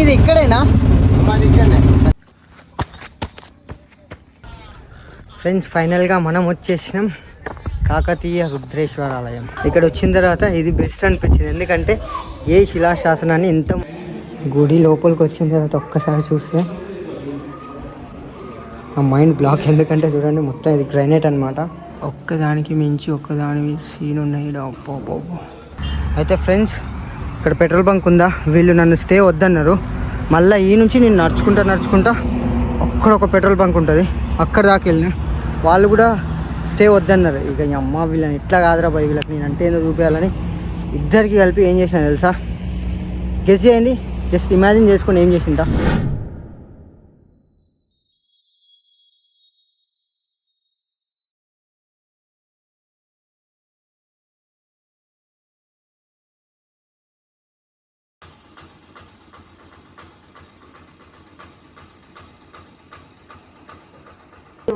మీది ఇక్కడేనా? ఫ్రెండ్స్ ఫైనల్గా మనం వచ్చేసినాం కాకతీయ రుద్రేశ్వర ఆలయం ఇక్కడ వచ్చిన తర్వాత ఇది బెస్ట్ అనిపించింది. ఎందుకంటే ఏ శిలాశాసనాన్ని ఇంత గుడి లోపలికి వచ్చిన తర్వాత ఒక్కసారి చూస్తే ఆ మైండ్ బ్లాక్. ఎందుకంటే చూడండి మొత్తం ఇది గ్రైనేట్ అనమాట ఒక్కదానికి మించి ఒక్కదాని సీన్ ఉన్నాయి. అయితే ఫ్రెండ్స్ ఇక్కడ పెట్రోల్ బంక్ ఉందా? వీళ్ళు నన్ను స్టే వద్దన్నారు. మళ్ళీ ఈ నుంచి నేను నడుచుకుంటా నడుచుకుంటా అక్కడ ఒక పెట్రోల్ బంక్ ఉంటుంది. అక్కడ దాకా వెళ్ళిన వాళ్ళు కూడా స్టే వద్దన్నారు. ఇక ఈ అమ్మ వీళ్ళని ఇట్లా కాదురా బాయ్ వీళ్ళకి నేను అంటే ఏదో చూపించాలని ఇద్దరికి కలిపి ఏం చేసిన తెలుసా? గెస్ చేయండి. జస్ట్ ఇమాజిన్ చేసుకొని ఏం చేసింటా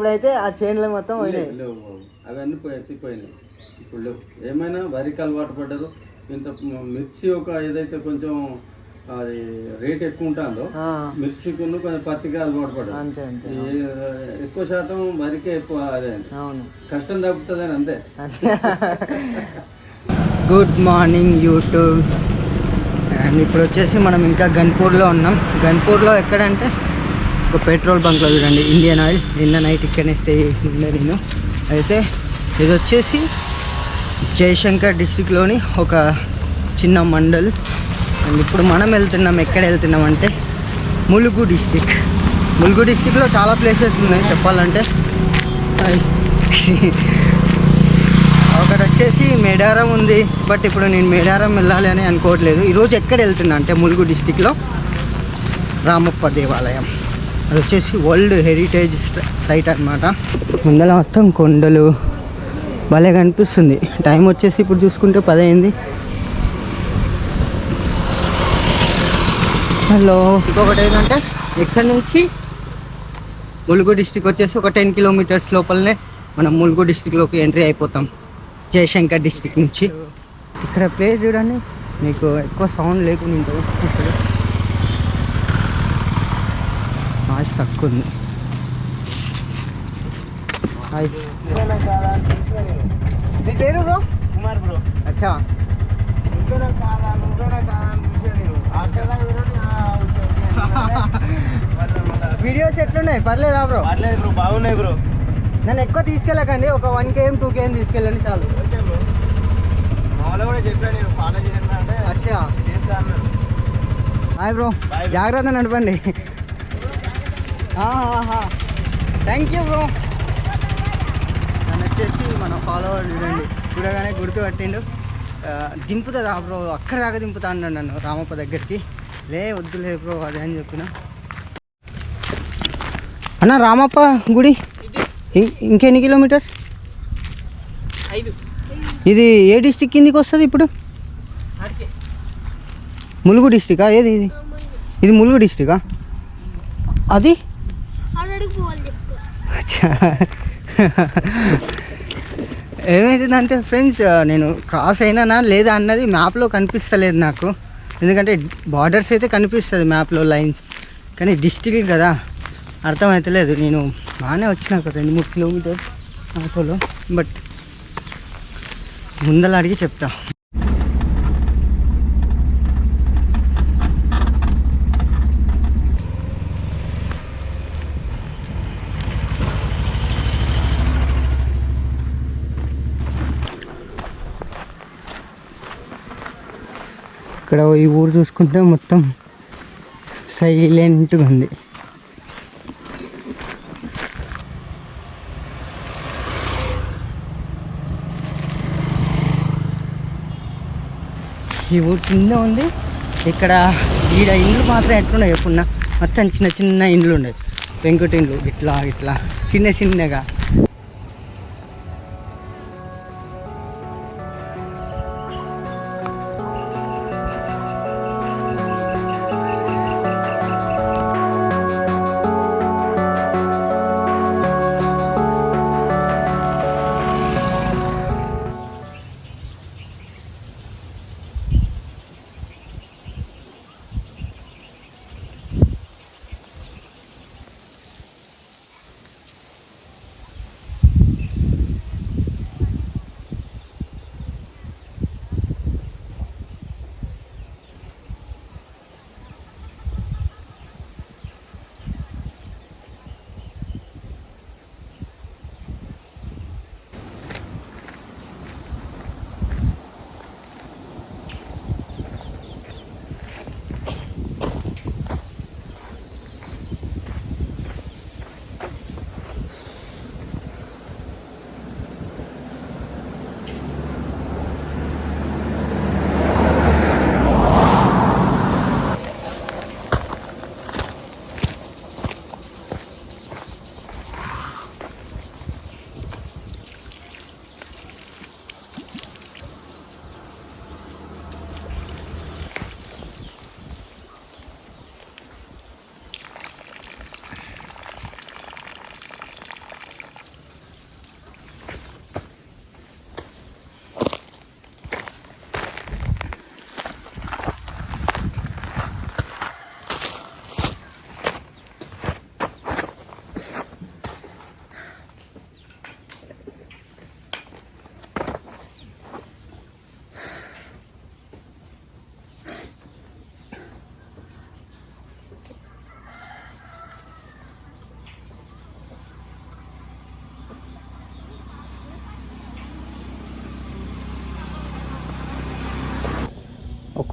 ఇప్పుడైతే ఆ చైన్లు మొత్తం పోయినాయి. అవన్నీ పోయి ఎత్తిపోయినాయి. ఇప్పుడు ఏమైనా వరికి అలవాటు పడ్డారు? ఇంత మిర్చి ఒక ఏదైతే కొంచెం అది రేట్ ఎక్కువ ఉంటుందో ఆ, మిర్చికును కొంచెం పత్తిగా అలవాటు పడ్డారు. అంతే అంతే ఎక్కువ శాతం వరికే ఎక్కువ అదే అవును. కష్టం తగ్గుతుందని అంతే. Good morning YouTube. అండ్ ఇప్పుడు వచ్చేసి మనం ఇంకా గన్పూర్లో ఉన్నాం. గన్పూర్లో ఎక్కడంటే? ఒక పెట్రోల్ బంక్లో చూడండి ఇండియన్ ఆయిల్. నిన్న నైట్ ఇక్కడనే స్టే చేసి నేను. అయితే ఇది వచ్చేసి జయశంకర్ డిస్టిక్లోని ఒక చిన్న మండల్. అండ్ ఇప్పుడు మనం వెళ్తున్నాం ఎక్కడ వెళ్తున్నాం అంటే ములుగు డిస్టిక్. ములుగు డిస్టిక్లో చాలా ప్లేసెస్ ఉన్నాయి చెప్పాలంటే. ఒకటి వచ్చేసి మేడారం ఉంది. బట్ ఇప్పుడు నేను మేడారం వెళ్ళాలి అని అనుకోవట్లేదు. ఈరోజు ఎక్కడ వెళ్తున్నా అంటే ములుగు డిస్టిక్లో? రామప్ప దేవాలయం. అది వచ్చేసి వరల్డ్ హెరిటేజ్ సైట్ అనమాట ముందర మొత్తం కొండలు. భలే కనిపిస్తుంది. టైం వచ్చేసి ఇప్పుడు చూసుకుంటే పదైంది. హలో. ఇంకొకటి ఏంటంటే ఇక్కడ నుంచి? ములుగు డిస్టిక్ వచ్చేసి ఒక టెన్ కిలోమీటర్స్ లోపలనే మనం ములుగు డిస్టిక్లోకి ఎంట్రీ అయిపోతాం. జయశంకర్ డిస్టిక్ నుంచి. ఇక్కడ ప్లేస్ చూడండి. మీకు ఎక్కువ సౌండ్ లేకుండా ఉంటుంది. నాయిస్ తక్కువ ఉంది హాయ్ పేరు బ్రో? కుమార్ బ్రో. అచ్చా. వీడియోస్ ఎట్లున్నాయి? పర్లేదా బ్రో? పర్లేదు బ్రో బాగున్నాయి బ్రో. నన్ను ఎక్కువ తీసుకెళ్ళకండి. ఒక వన్ కేఎం టూ కేఎం తీసుకెళ్ళండి చాలు. Okay bro. మామూలుగా కూడా చెప్పాను నేను ఫాలో చేయండి అంటే అచ్చా. చేస్తా అన్నాడు హాయ్ బ్రో. జాగ్రత్త నడపండి. థ్యాంక్ యూ బ్రో నన్ను వచ్చేసి మన ఫాలోవర్ చూడండి. చూడగానే గుర్తు పట్టిండు. ఆ, దింపుతుందా బ్రో అక్కడ దాకా దింపుతా అన్నాడు నన్ను రామప్ప దగ్గరికి. లే వద్దులే బ్రో అదే అని చెప్పిన. అన్న రామప్ప గుడి? ఇంకెన్ని కిలోమీటర్స్? ఇది ఏ డిస్టిక్ కిందికి వస్తుంది ఇప్పుడు? ములుగు డిస్టికా ఏది ఇది? ఇది ములుగు డిస్టికా అది. ఏమైతుందంటే ఫ్రెండ్స్ నేను క్రాస్ అయినానా లేదా అన్నది మ్యాప్లో కనిపిస్తలేదు నాకు. ఎందుకంటే బార్డర్స్ అయితే కనిపిస్తుంది మ్యాప్లో లైన్స్ కానీ డిస్టిక్ కదా అర్థమవుతలేదు నేను బాగానే వచ్చిన ఒక రెండు మూడు కిలోమీటర్స్ ఆటోలో బట్ ముందల అడిగి చెప్తా. ఇక్కడ ఈ ఊరు చూసుకుంటే మొత్తం సైలెంట్గా ఉంది. ఈ ఊరు చిన్న ఉంది. ఇక్కడ ఈడ ఇండ్లు మాత్రం ఎట్లున్నాయి ఎప్పుడున్నా మొత్తం చిన్న చిన్న ఇండ్లు ఉన్నాయి. పెంకుటిండ్లు ఇట్లా ఇట్లా. చిన్న చిన్నగా.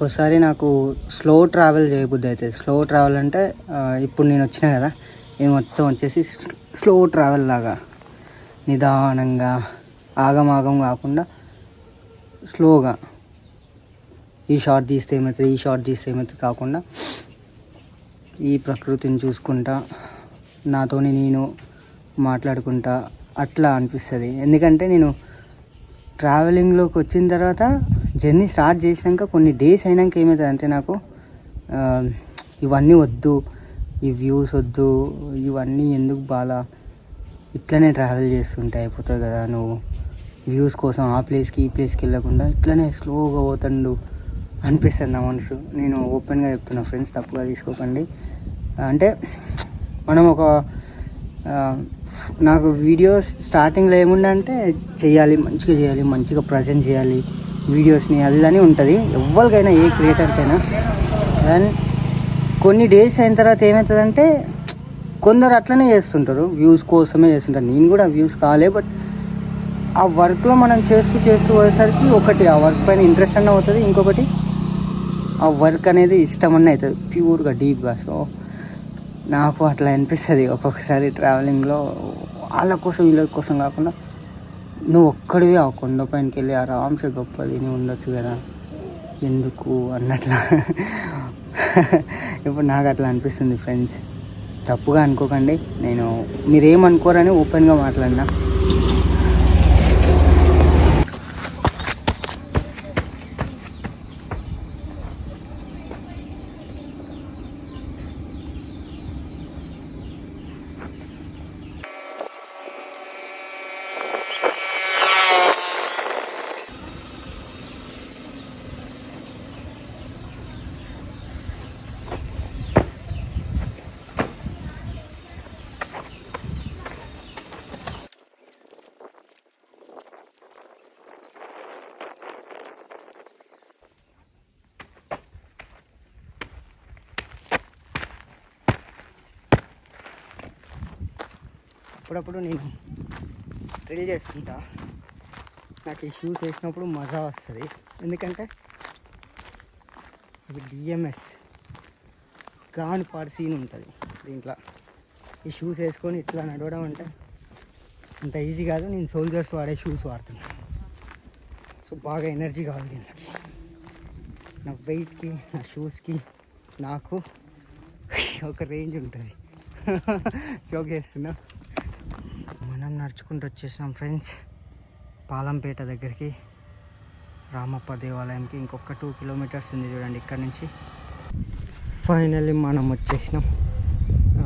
ఒక్కోసారి నాకు స్లో ట్రావెల్ చేయబుద్ధి అవుతుంది స్లో ట్రావెల్ అంటే ఇప్పుడు నేను వచ్చిన కదా ఇది మొత్తం వచ్చేసి స్లో ట్రావెల్ లాగా నిదానంగా ఆగమాగం కాకుండా స్లోగా ఈ షార్ట్ తీస్తే ఏమవుతుంది ఈ షార్ట్ తీస్తే ఏమవుతుంది కాకుండా ఈ ప్రకృతిని చూసుకుంటా నాతోని నేను మాట్లాడుకుంటా అట్లా అనిపిస్తుంది. ఎందుకంటే నేను ట్రావెలింగ్లోకి వచ్చిన తర్వాత జర్నీ స్టార్ట్ చేసినాక కొన్ని డేస్ అయినాక ఏమవుతుందంటే నాకు ఇవన్నీ వద్దు ఈ వ్యూస్ వద్దు ఇవన్నీ ఎందుకు బాగా ఇట్లనే ట్రావెల్ చేస్తుంటే అయిపోతుంది కదా నువ్వు. వ్యూస్ కోసం ఆ ప్లేస్కి ఈ ప్లేస్కి వెళ్ళకుండా ఇట్లనే స్లోగా పోతుండు అనిపిస్తుంది నా మనసు. నేను ఓపెన్గా చెప్తున్నా ఫ్రెండ్స్ తప్పుగా తీసుకోకండి. అంటే మనం ఒక నాకు వీడియోస్ స్టార్టింగ్లో ఏముండే అంటే చేయాలి మంచిగా చేయాలి మంచిగా ప్రజెంట్ చేయాలి. వీడియోస్ని అది అని ఉంటుంది. ఎవరికైనా ఏ క్రియేటర్కైనా. దాని కొన్ని డేస్ అయిన తర్వాత ఏమవుతుందంటే కొందరు అట్లనే చేస్తుంటారు. వ్యూస్ కోసమే చేస్తుంటారు. నేను కూడా వ్యూస్ కాలే బట్ ఆ వర్క్లో మనం చేస్తూ చేస్తూ పోయేసరికి ఒకటి ఆ వర్క్ పైన ఇంట్రెస్ట్ అన్న అవుతుంది ఇంకొకటి ఆ వర్క్ అనేది ఇష్టం అన్న అవుతుంది. ప్యూర్గా డీప్గా సో నాకు అట్లా అనిపిస్తుంది. ఒక్కొక్కసారి ట్రావెలింగ్లో వాళ్ళ కోసం వీళ్ళ కోసం కాకుండా నువ్వు ఒక్కడివి ఆ కొండ పైనకి వెళ్ళి ఆరామ్సే గొప్ప తిని ఉండొచ్చు కదా. ఎందుకు అన్నట్లా. ఇప్పుడు నాకు అట్లా అనిపిస్తుంది ఫ్రెండ్స్. తప్పుగా అనుకోకండి నేను మీరేమనుకోరని ఓపెన్గా మాట్లాడినా. అప్పుడప్పుడు నేను డ్రిల్ చేస్తుంటా. నాకు ఈ షూస్ వేసినప్పుడు మజా వస్తుంది. ఎందుకంటే అది బిఎంఎస్ గాన్ పాడు సీన్ ఉంటుంది దీంట్లో. ఈ షూస్ వేసుకొని ఇట్లా నడవడం అంటే అంత ఈజీ కాదు. నేను సోల్జర్స్ వాడే షూస్ వాడుతున్నా. సో బాగా ఎనర్జీ కావాలి దీనికి. నా వెయిట్కి నా షూస్కి నాకు ఒక రేంజ్ ఉంటుంది. జోక్ చేస్తున్నా. నడుచుకుంటూ వచ్చేసాం ఫ్రెండ్స్. పాలంపేట దగ్గరికి రామప్ప దేవాలయంకి ఇంకొక టూ కిలోమీటర్స్ ఉంది చూడండి ఇక్కడ నుంచి. ఫైనల్లీ మనం వచ్చేసినాం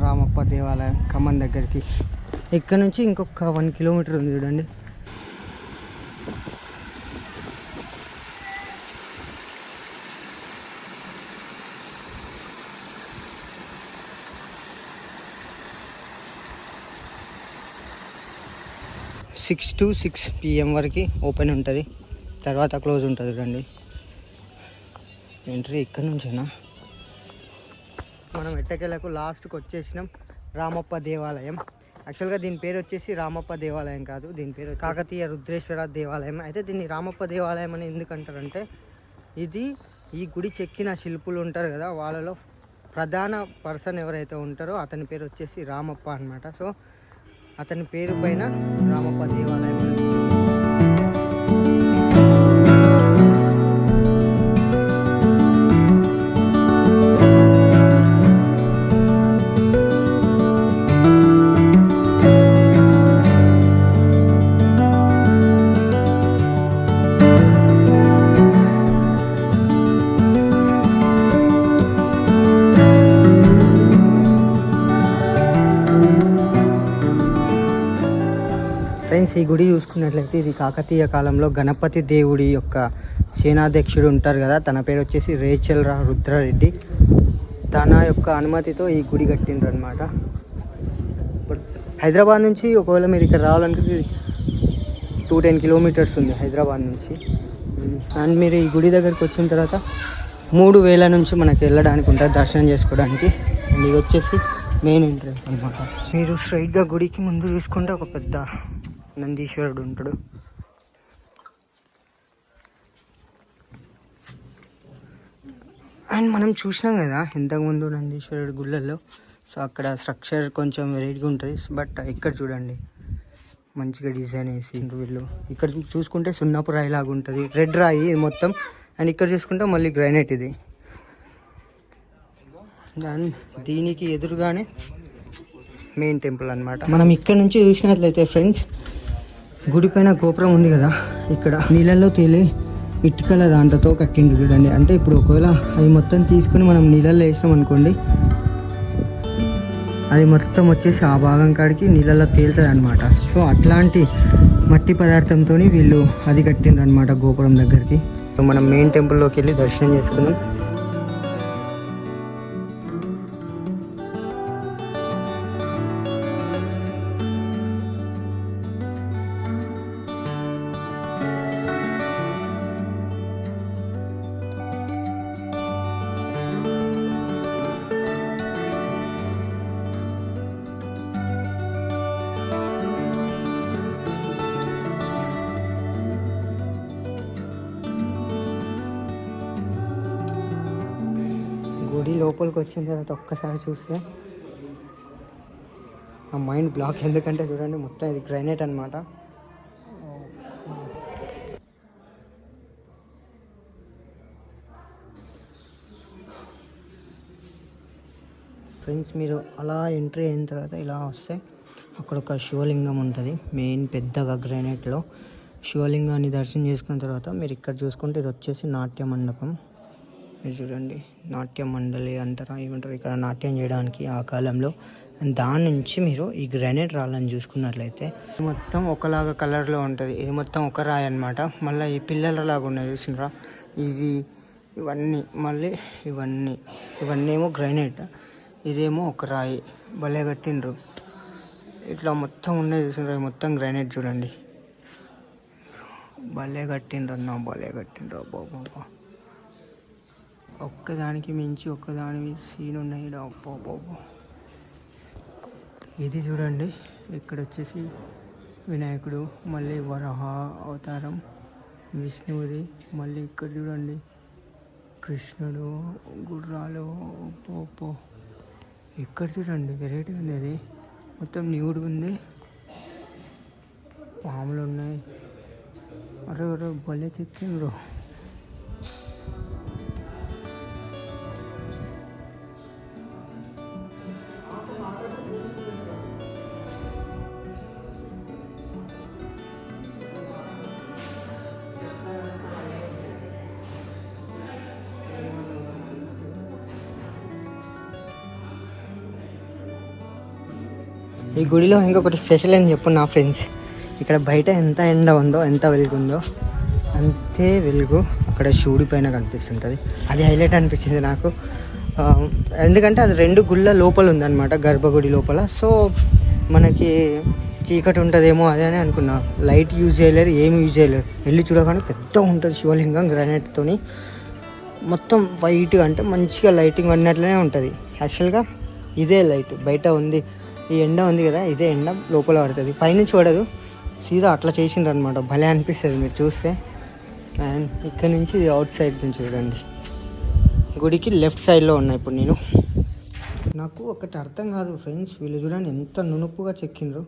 రామప్ప దేవాలయం ఖమ్మం దగ్గరికి. ఇక్కడ నుంచి ఇంకొక వన్ కిలోమీటర్ ఉంది చూడండి. సిక్స్ టు సిక్స్ పిఎం వరకు ఓపెన్ ఉంటుంది. తర్వాత క్లోజ్ ఉంటుంది రండి ఎంట్రీ ఇక్కడ నుంచేనా? మనం ఎట్టకెళ్ళకు లాస్ట్కి వచ్చేసినాం. రామప్ప దేవాలయం. యాక్చువల్గా దీని పేరు వచ్చేసి రామప్ప దేవాలయం కాదు. దీని పేరు కాకతీయ రుద్రేశ్వర దేవాలయం. అయితే దీన్ని రామప్ప దేవాలయం అని ఎందుకంటారంటే ఇది ఈ గుడి చెక్కిన శిల్పులు ఉంటారు కదా వాళ్ళలో ప్రధాన పర్సన్ ఎవరైతే ఉంటారో అతని పేరు వచ్చేసి రామప్ప అనమాట సో అతని పేరు పైన రామప్ప దేవాలయం ఈ గుడి చూసుకున్నట్లయితే ఇది కాకతీయ కాలంలో గణపతి దేవుడి యొక్క సేనాధ్యక్షుడు ఉంటారు కదా. తన పేరు వచ్చేసి రేచల్ రా రుద్రారెడ్డి. తన యొక్క అనుమతితో ఈ గుడి కట్టిండ్రు అనమాట హైదరాబాద్ నుంచి ఒకవేళ మీరు ఇక్కడ రావాలనుకుంటే టూ టెన్ కిలోమీటర్స్ ఉంది హైదరాబాద్ నుంచి. అండ్ మీరు ఈ గుడి దగ్గరికి వచ్చిన తర్వాత మూడు వేల నుంచి మనకి వెళ్ళడానికి ఉంటుంది దర్శనం చేసుకోవడానికి. అండ్ ఇది వచ్చేసి మెయిన్ ఎంట్రన్స్ అనమాట మీరు స్ట్రైట్గా గుడికి ముందు చూసుకుంటే ఒక పెద్ద నందీశ్వరుడు ఉంటాడు. అండ్ మనం చూసినాం కదా ఇంతకుముందు నందీశ్వరుడు గుళ్ళల్లో. సో అక్కడ స్ట్రక్చర్ కొంచెం వెరైటీగా ఉంటుంది. బట్ ఇక్కడ చూడండి మంచిగా డిజైన్ వేసి వీళ్ళు. ఇక్కడ చూసుకుంటే సున్నపు రాయి లాగా ఉంటుంది. రెడ్ రాయి మొత్తం. అండ్ ఇక్కడ చూసుకుంటే మళ్ళీ గ్రానైట్ ఇది. దాని దీనికి ఎదురుగానే మెయిన్ టెంపుల్ అన్నమాట. మనం ఇక్కడ నుంచి చూసినట్లయితే ఫ్రెండ్స్ గుడి పైన గోపురం ఉంది కదా ఇక్కడ నీళ్ళల్లో తేలి ఇటుకల దాంట్లతో కట్టింది చూడండి. అంటే ఇప్పుడు ఒకవేళ అవి మొత్తం తీసుకుని మనం నీళ్ళల్లో వేసాం అనుకోండి అది మొత్తం వచ్చేసి ఆ భాగం కాడికి నీళ్ళల్లో తేలుతుంది అనమాట సో అట్లాంటి మట్టి పదార్థంతో వీళ్ళు అది కట్టిండ్రు అనమాట గోపురం దగ్గరికి. సో మనం మెయిన్ టెంపుల్లోకి వెళ్ళి దర్శనం చేసుకున్నాం లోపలికి వచ్చిన తర్వాత ఒక్కసారి చూస్తే ఆ మైండ్ బ్లాక్. ఎందుకంటే చూడండి మొత్తం ఇది గ్రైనేట్ అనమాట ఫ్రెండ్స్ మీరు అలా ఎంట్రీ అయిన తర్వాత ఇలా వస్తే అక్కడ ఒక శివలింగం ఉంటుంది మెయిన్ పెద్దగా గ్రానైట్లో. శివలింగాన్ని దర్శనం చేసుకున్న తర్వాత మీరు ఇక్కడ చూసుకుంటే ఇది వచ్చేసి నాట్య మండపం మీరు చూడండి నాట్య మండలి అంటారా ఏమంటారు ఇక్కడ నాట్యం చేయడానికి ఆ కాలంలో. దాని నుంచి మీరు ఈ గ్రానైట్ రాళ్ళని చూసుకున్నట్లయితే మొత్తం ఒకలాగా కలర్లో ఉంటుంది. ఇది మొత్తం ఒక రాయి అనమాట మళ్ళీ ఈ పిల్లలలాగా ఉన్నాయి చూసినరా? ఇవి ఇవన్నీ మళ్ళీ ఇవన్నీ. ఇవన్నీ ఏమో గ్రానైట్ ఇదేమో ఒక రాయి. భలే కట్టిండ్రు. ఇట్లా మొత్తం ఉన్నాయి చూసినరా? మొత్తం గ్రానైట్ చూడండి. భలే కట్టిండ్రు అన్న భలే కట్టిండ్రు. బాబా ఒక్కదానికి మించి ఒక్కదాని సీన్ ఉన్నాయి బాబో ఇది చూడండి. ఇక్కడ వచ్చేసి వినాయకుడు మళ్ళీ వరహ అవతారం విష్ణువుది మళ్ళీ ఇక్కడ చూడండి. కృష్ణుడు గుర్రాలు పోపో ఇక్కడ చూడండి వెరైటీ ఉంది అది. మొత్తం న్యూడ్ ఉంది. పాములు ఉన్నాయి. అరే అరే భలే చెక్కిండ్రు. ఈ గుడిలో ఇంకొకటి స్పెషల్ అని చెప్పు నా ఫ్రెండ్స్. ఇక్కడ బయట ఎంత ఎండ ఉందో ఎంత వెలుగు ఉందో అంతే వెలుగు అక్కడ శివుడి పైన కనిపిస్తుంటుంది. అది హైలైట్ అనిపించింది నాకు. ఎందుకంటే అది రెండు గుళ్ళ లోపల ఉందన్నమాట గర్భగుడి లోపల. సో మనకి చీకటి ఉంటుందేమో అదే అని అనుకున్నా. లైట్ యూజ్ చేయలేరు ఏమి యూజ్ చేయలేరు. వెళ్ళి చూడగానే పెద్ద ఉంటుంది శివలింగం గ్రానైట్తోని మొత్తం వైట్గా అంటే మంచిగా లైటింగ్ అన్నట్లనే ఉంటుంది. యాక్చువల్గా ఇదే లైట్ బయట ఉంది. ఈ ఎండ ఉంది కదా ఇదే ఎండ లోపల పడుతుంది. పైనుంచి పడదు. సీదా అట్లా చేసిండ్రు అనమాట భలే అనిపిస్తుంది మీరు చూస్తే. అండ్ ఇక్కడ నుంచి ఇది అవుట్ సైడ్ నుంచి చూడండి. గుడికి లెఫ్ట్ సైడ్లో ఉన్నా ఇప్పుడు నేను. నాకు ఒకటి అర్థం కాదు ఫ్రెండ్స్ వీళ్ళు చూడండి ఎంత నునుపుగా చెక్కిండ్రు.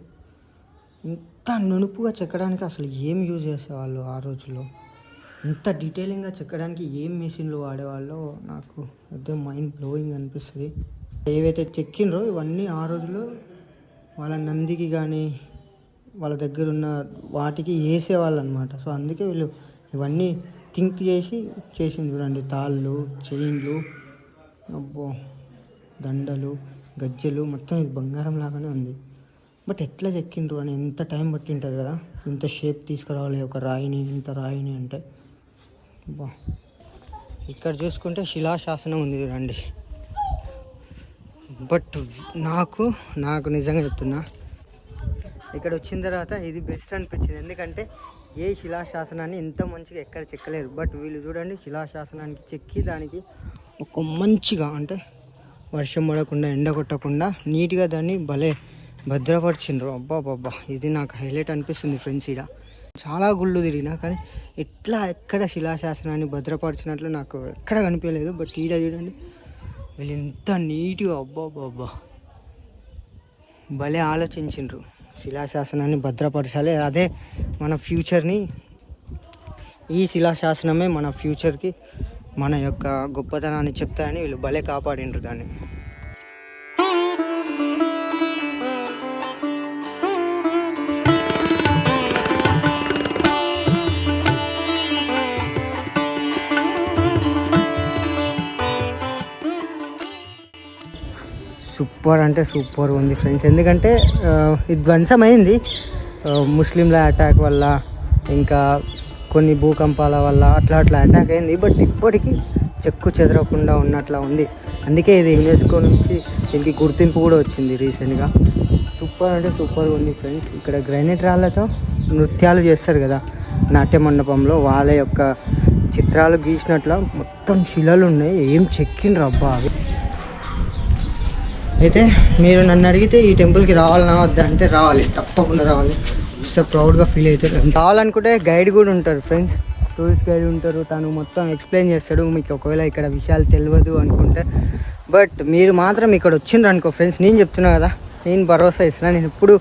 ఇంత నునుపుగా చెక్కడానికి అసలు ఏం యూజ్ చేసేవాళ్ళు ఆ రోజుల్లో? ఇంత డీటెయిలింగ్గా చెక్కడానికి ఏం మెషిన్లు వాడేవాళ్ళో నాకు అదే మైండ్ బ్లోయింగ్ అనిపిస్తుంది. ఏవైతే చెక్కిండ్రో ఇవన్నీ ఆ రోజుల్లో వాళ్ళ నందికి కానీ వాళ్ళ దగ్గర ఉన్న వాటికి వేసేవాళ్ళు అనమాట సో అందుకే వీళ్ళు ఇవన్నీ థింక్ చేసి చేసింది చూడండి. తాళ్ళు చైన్లు అబ్బో దండలు గజ్జెలు మొత్తం ఇది బంగారం లాగానే ఉంది. బట్ ఎట్లా చెక్కిండ్రు అని ఎంత టైం పట్టి ఉంటుంది కదా? ఇంత షేప్ తీసుకురావాలి ఒక రాయిని ఇంత రాయిని అంటే. బా ఇక్కడ చూసుకుంటే శిలాశాసనం ఉంది చూడండి. బట్ నాకు నాకు నిజంగా చెప్తున్నా ఇక్కడ వచ్చిన తర్వాత ఇది బెస్ట్ అనిపించింది. ఎందుకంటే ఏ శిలాశాసనాన్ని ఇంత మంచిగా ఎక్కడ చెక్కలేరు. బట్ వీళ్ళు చూడండి శిలాశాసనానికి చెక్కి దానికి ఒక మంచిగా అంటే వర్షం పడకుండా ఎండ కొట్టకుండా నీట్గా దాన్ని భలే భద్రపరిచిండ్రు. అబ్బా ఇది నాకు హైలైట్ అనిపిస్తుంది ఫ్రెండ్స్ ఇక్కడ చాలా గుళ్ళు తిరిగినా కానీ ఎట్లా ఎక్కడ శిలాశాసనాన్ని భద్రపరిచినట్లు నాకు ఎక్కడ కనిపించలేదు. బట్ ఈడ చూడండి వీళ్ళు ఎంత నీట్గా అబ్బా భలే ఆలోచించిండ్రు. శిలాశాసనాన్ని భద్రపరచాలి. అదే మన ఫ్యూచర్ని ఈ శిలాశాసనమే మన ఫ్యూచర్కి మన యొక్క గొప్పతనాన్ని చెప్తాయని వీళ్ళు భలే కాపాడిండ్రు దాన్ని. సూపర్ అంటే సూపర్ ఉంది ఫ్రెండ్స్. ఎందుకంటే ఆ, ఇది ధ్వంసమైంది. ముస్లింల అటాక్ వల్ల ఇంకా కొన్ని భూకంపాల వల్ల అట్లా అట్లా అటాక్ అయింది. బట్ ఇప్పటికీ చెక్కు చెదరకుండా ఉన్నట్లా ఉంది. అందుకే ఇది యునెస్కో నుంచి దీనికి గుర్తింపు కూడా వచ్చింది రీసెంట్గా. సూపర్ అంటే సూపర్గా ఉంది ఫ్రెండ్స్. ఇక్కడ గ్రైనేట్ రాళ్ళతో నృత్యాలు చేస్తారు కదా నాట్య మండపంలో వాళ్ళ యొక్క చిత్రాలు గీసినట్ల మొత్తం శిలలు ఉన్నాయి ఏం చెక్కిండ్రు అబ్బా అవి. అయితే మీరు నన్ను అడిగితే ఈ టెంపుల్కి రావాలన్నా వద్దా అంటే రావాలి తప్పకుండా రావాలి. సో ప్రౌడ్గా ఫీల్ అవుతారు రావాలనుకుంటే గైడ్ కూడా ఉంటారు ఫ్రెండ్స్. టూరిస్ట్ గైడ్ ఉంటారు తను మొత్తం ఎక్స్ప్లెయిన్ చేస్తాడు. మీకు ఒకవేళ ఇక్కడ విషయాలు తెలియదు అనుకుంటే. బట్ మీరు మాత్రం ఇక్కడ వచ్చిండ్రు అనుకో ఫ్రెండ్స్. నేను చెప్తున్నా కదా నేను భరోసా ఇస్తున్నా నేను ఎప్పుడు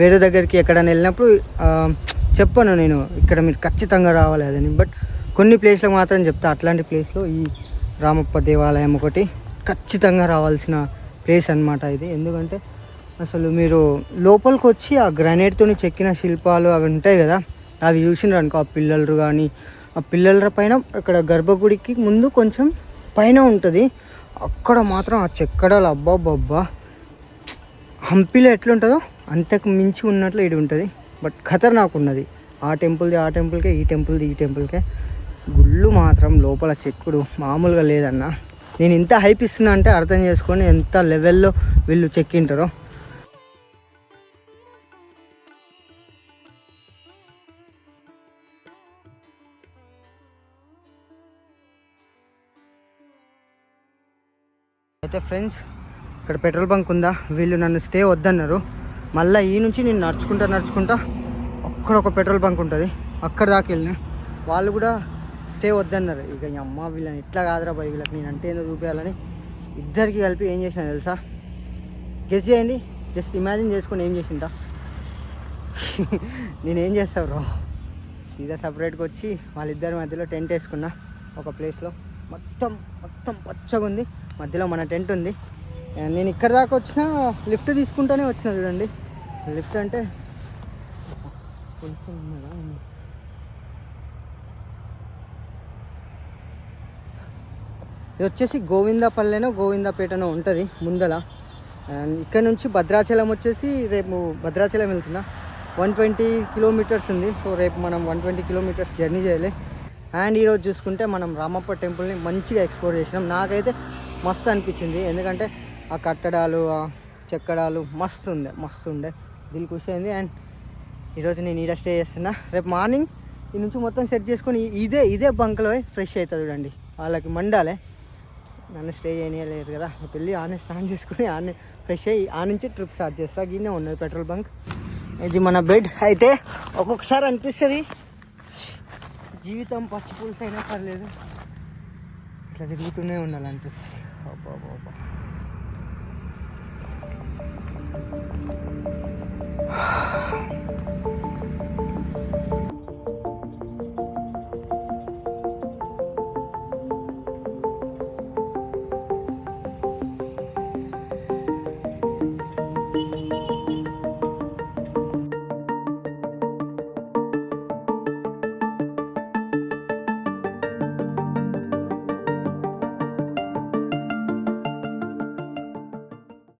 వేరే దగ్గరికి ఎక్కడైనా వెళ్ళినప్పుడు చెప్పాను చెప్పను నేను. ఇక్కడ మీరు ఖచ్చితంగా రావాలి అదని బట్ కొన్ని ప్లేస్లకు మాత్రం చెప్తా. అట్లాంటి ప్లేస్లో ఈ రామప్ప దేవాలయం ఒకటి ఖచ్చితంగా రావాల్సిన ప్లేస్ అన్నమాట ఇది. ఎందుకంటే అసలు మీరు లోపలికి వచ్చి ఆ గ్రానైట్తో చెక్కిన శిల్పాలు అవి ఉంటాయి కదా అవి చూసినారు అనుకో. ఆ పిల్లలు కానీ ఆ పిల్లల పైన ఇక్కడ గర్భగుడికి ముందు కొంచెం పైన ఉంటుంది. అక్కడ మాత్రం ఆ చెక్కడాలు అబ్బాబ్బా హంపీలో ఎట్లుంటుందో అంతకు మించి ఉన్నట్లు ఇది ఉంటుంది. బట్ ఖతర్నాక్ ఉన్నది. ఆ టెంపుల్ది ఆ టెంపుల్కే ఈ టెంపుల్ది ఈ టెంపుల్కే గుళ్ళు మాత్రం లోపల చెక్కుడు మామూలుగా లేదన్నా. నేను ఇంత హైప్ ఇస్తున్నా అంటే అర్థం చేసుకొని ఎంత లెవెల్లో వీళ్ళు చెక్కింటారో అయితే ఫ్రెండ్స్ ఇక్కడ పెట్రోల్ బంక్ ఉందా? వీళ్ళు నన్ను స్టే వద్దన్నారు. మళ్ళీ ఈ నుంచి నేను నడుచుకుంటా నడుచుకుంటా అక్కడ ఒక పెట్రోల్ బంక్ ఉంటుంది. అక్కడ దాకా వెళ్ళిన. వాళ్ళు కూడా స్టే వద్దన్నారు. ఇక ఈ అమ్మ వీళ్ళని ఇట్లా కాదురా బాయ్ వీళ్ళకి నేను అంటే ఏందో చూపించాలని ఇద్దరికి కలిపి ఏం చేసిన తెలుసా? గెస్ చేయండి. జస్ట్ ఇమాజిన్ చేసుకొని ఏం చేసింటా నేనేం చేస్తావు బ్రో? సీదా సపరేట్గా వచ్చి వాళ్ళిద్దరి మధ్యలో టెంట్ వేసుకున్నా. ఒక ప్లేస్లో మొత్తం మొత్తం పచ్చగా ఉంది. మధ్యలో మన టెంట్ ఉంది. నేను ఇక్కడ దాకా వచ్చిన లిఫ్ట్ తీసుకుంటూనే వచ్చిన చూడండి. లిఫ్ట్ అంటే కొంచెం ఉన్నదా? ఇది వచ్చేసి గోవిందపల్లెనో గోవిందపేటనో ఉంటుంది ముందల. అండ్ ఇక్కడ నుంచి భద్రాచలం వచ్చేసి రేపు భద్రాచలం వెళ్తున్నా. వన్ ట్వంటీ కిలోమీటర్స్ ఉంది. సో రేపు మనం వన్ ట్వంటీ కిలోమీటర్స్ జర్నీ చేయాలి. అండ్ ఈరోజు చూసుకుంటే మనం రామప్ప టెంపుల్ని మంచిగా ఎక్స్ప్లోర్ చేసినాం. నాకైతే మస్తు అనిపించింది. ఎందుకంటే ఆ కట్టడాలు ఆ చెక్కడాలు మస్తు ఉండే మస్తు ఉండే. దీని ఖుషి అయింది. అండ్ ఈరోజు నేను ఈడ స్టే చేస్తున్నా. రేపు మార్నింగ్ ఈ నుంచి మొత్తం సెట్ చేసుకొని ఇదే ఇదే బంక్లో ఫ్రెష్ అవుతుంది చూడండి. వాళ్ళకి మండాలే. నన్ను స్టే చేయనీయలేరు కదా. పెళ్ళి ఆనే స్నాన్ చేసుకుని ఆనే ఫ్రెష్ అయ్యి ఆ నుంచి ట్రిప్ స్టార్ట్ చేస్తా. గిన్నే ఉన్నది పెట్రోల్ బంక్. ఇది మన బెడ్. అయితే ఒక్కొక్కసారి అనిపిస్తుంది జీవితం పచ్చి పులుసు అయినా పర్లేదు. ఇట్లా తిరుగుతూనే ఉండాలనిపిస్తుంది. అబ్బా.